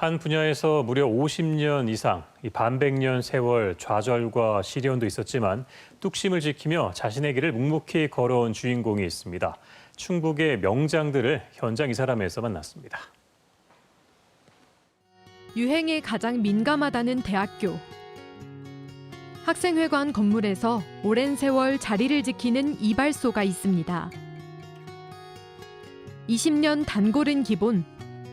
한 분야에서 무려 50년 이상 이 반백년 세월 좌절과 시련도 있었지만 뚝심을 지키며 자신의 길을 묵묵히 걸어온 주인공이 있습니다. 충북의 명장들을 현장 이 사람에서 만났습니다. 유행에 가장 민감하다는 대학교. 학생회관 건물에서 오랜 세월 자리를 지키는 이발소가 있습니다. 20년 단골은 기본,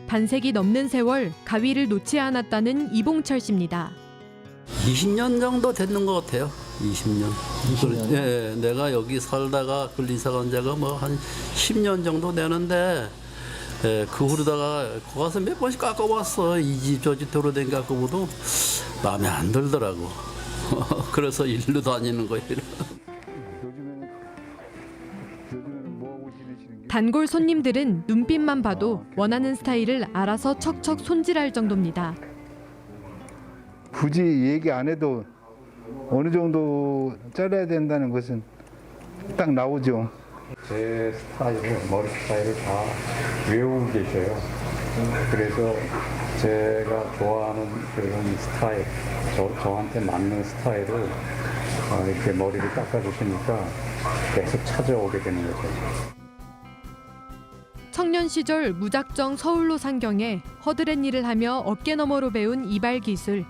반세기 넘는 세월 가위를 놓지 않았다는 이봉철 씨입니다. 20년 정도 됐는 것 같아요. 20년. 그, 예, 내가 여기 살다가 근리사 간 지가 뭐 한 10년 정도 되는데 예, 그 후로다가 거 가서 몇 번씩 깎아봤어. 이 집 저집 도로 댕 깎아봐도 마음에 안 들더라고. 그래서 일로 다니는 거예요. 단골 손님들은 눈빛만 봐도 원하는 스타일을 알아서 척척 손질할 정도입니다. 굳이 얘기 안 해도 어느 정도 잘라야 된다는 것은 딱 나오죠. 제 스타일을 머리 스타일을 다 외우고 계셔요. 그래서 제가 좋아하는 그런 스타일, 저, 저한테 맞는 스타일을 어, 이렇게 머리를 깎아주시니까 계속 찾아오게 되는 거죠. 청년 시절 무작정 서울로 상경해 허드렛 일을 하며 어깨너머로 배운 이발 기술.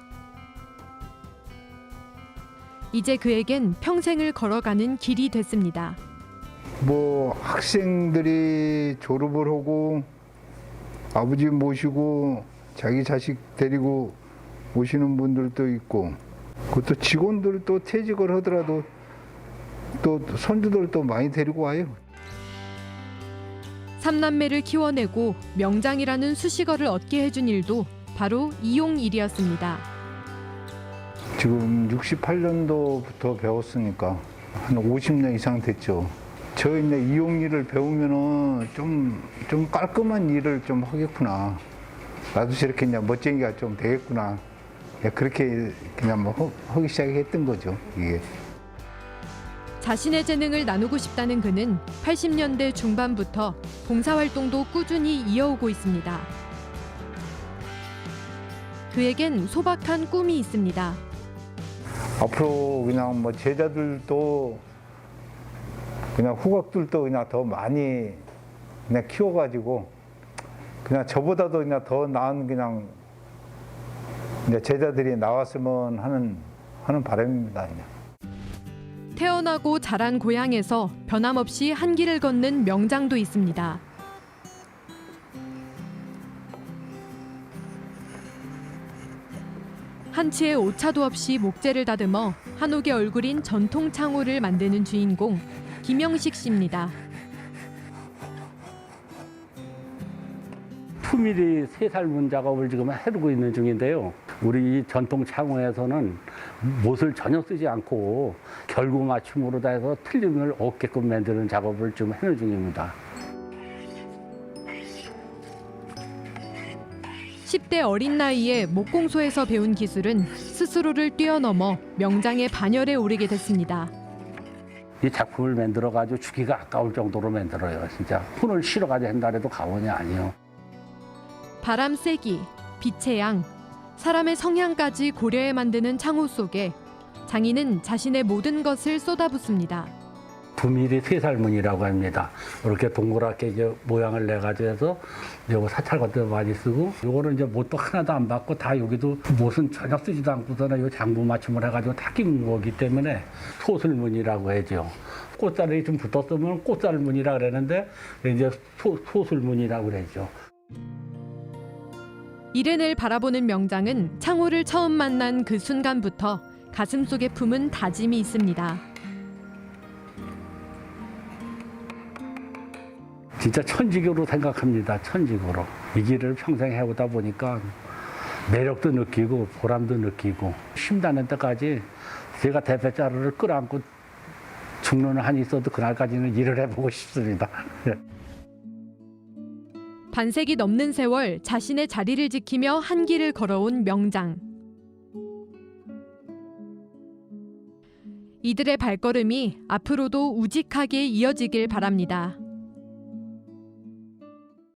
이제 그에겐 평생을 걸어가는 길이 됐습니다. 뭐 학생들이 졸업을 하고 아버지 모시고 자기 자식 데리고 오시는 분들도 있고 그것도 직원들도 퇴직을 하더라도 또 손주들도 많이 데리고 와요. 삼남매를 키워내고 명장이라는 수식어를 얻게 해준 일도 바로 이용 일이었습니다. 지금 68년도부터 배웠으니까 한 50년 이상 됐죠. 저 이제 이용 일을 배우면은 좀, 좀 깔끔한 일을 좀 하겠구나. 나도 저렇게 그냥 멋쟁이가 좀 되겠구나. 그렇게 그냥 뭐 하- 하기 시작했던 거죠, 이게. 자신의 재능을 나누고 싶다는 그는 80년대 중반부터 봉사활동도 꾸준히 이어오고 있습니다. 그에겐 소박한 꿈이 있습니다. 앞으로 그냥 뭐 제자들도 그냥 후각들도 그냥 더 많이 그냥 키워가지고 그냥 저보다도 그냥 더 나은 그냥 제자들이 나왔으면 하는 하는 바람입니다. 그냥. 태어나고 자란 고향에서 변함없이 한 길을 걷는 명장도 있습니다. 한치의 오차도 없이 목재를 다듬어 한옥의 얼굴인 전통 창호를 만드는 주인공 김영식 씨입니다. 품일이 세살 문 작업을 지금 해두고 있는 중인데요. 우리 이 전통 창호에서는 못을 전혀 쓰지 않고 결구 맞춤으로 다 해서 틀림을 없게끔 만드는 작업을 좀 해는 중입니다. 10대 어린 나이에 목공소에서 배운 기술은 스스로를 뛰어넘어 명장의 반열에 오르게 됐습니다. 이 작품을 만들어 가지고 주기가 아까울 정도로 만들어요. 진짜 혼을 실어 가지고 한다 해도 가원이 아니에요. 바람 세기, 빛의 양, 사람의 성향까지 고려해 만드는 창호 속에 장인은 자신의 모든 것을 쏟아붓습니다. 부밀이 세살문이라고 합니다. 이렇게 동그랗게 이제 모양을 내 가지고 해서 요거 사찰 같은 거 많이 쓰고 요거는 이제 못도 하나도 안 받고 다 여기도 못은 전혀 쓰지도 않고서는 요 장부 맞춤을 해가지고 다 끼는 거기 때문에 소술문이라고 하죠. 꽃살이 좀 붙었으면 꽃살문이라 그러는데 이제 소, 소술문이라고 그러죠. 이른을 바라보는 명장은 창호를 처음 만난 그 순간부터 가슴 속에 품은 다짐이 있습니다. 진짜 천직으로 생각합니다. 천직으로. 이 길을 평생 해오다 보니까 매력도 느끼고 보람도 느끼고 쉼다는 때까지 제가 대패자루를 끌어안고 죽는 한이 있어도 그날까지는 일을 해보고 싶습니다. 반세기 넘는 세월 자신의 자리를 지키며 한 길을 걸어온 명장. 이들의 발걸음이 앞으로도 우직하게 이어지길 바랍니다.